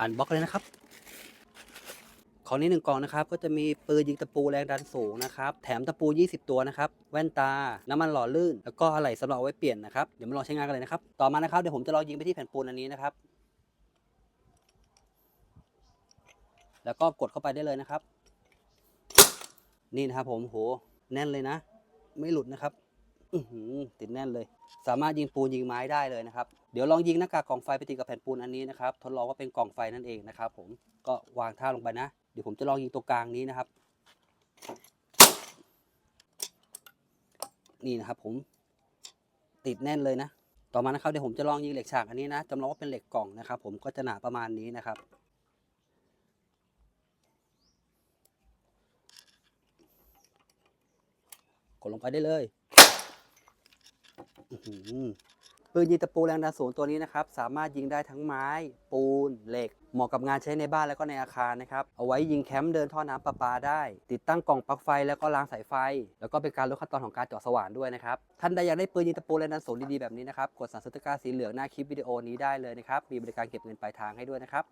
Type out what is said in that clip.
อ่านบล็อกเลยนะครับ ของนี้หนึ่งกล่องนะครับ ก็จะมีปืนยิงตะปูแรงดันสูงนะครับ แถมตะปู 20 ตัวนะครับ แว่นตา น้ำมันหล่อลื่น แล้วก็อะไหล่สำหรับเอาไว้เปลี่ยนนะครับ เดี๋ยวมาลองใช้งานกันเลยนะครับ ต่อมานะครับ เดี๋ยวผมจะลองยิงไปที่แผ่นปูนอันนี้นะครับ แล้วก็กดเข้าไปได้เลยนะครับ นี่นะครับผม โห แน่นเลยนะ ไม่หลุดนะครับ อือหือติดแน่นเลย สามารถยิงปูนยิงไม้ได้เลยนะครับ เดี๋ยวลองยิงหน้ากากกล่องไฟไปติดกับแผ่นปูนอันนี้นะครับ ทดลองว่าเป็นกล่องไฟนั่นเองนะครับ ผม ก็วางท่าลงไปนะ เดี๋ยวผมจะลองยิงตัวกลางนี้นะครับ นี่นะครับผม ติดแน่นเลยนะ ต่อมานะครับเดี๋ยวผมจะลองยิงเหล็กฉากอันนี้นะจำลองว่าเป็นเหล็กกล่องนะครับ ผม ก็จะหนาประมาณนี้นะครับกดลงไปได้เลย อื้อหือปืนยิงตะปูแรงดันสูงตัวนี้นะครับ สามารถยิงได้ทั้งไม้ ปูน เหล็ก เหมาะกับงานใช้ในบ้านแล้วก็ในอาคารนะครับ เอาไว้ยิงแคมป์เดินท่อน้ำประปาได้ ติดตั้งกล่องปลั๊กไฟแล้วก็ล้างสายไฟ แล้วก็เป็นการลดขั้นตอนของการเจาะสว่านด้วยนะครับ ท่านใดอยากได้ปืนยิงตะปูแรงดันสูงดีๆแบบนี้นะครับ กดสั่งซื้อตะกร้าสีเหลืองหน้าคลิปวิดีโอนี้ได้เลยนะครับ มีบริการเก็บเงินปลายทางให้ด้วยนะครับ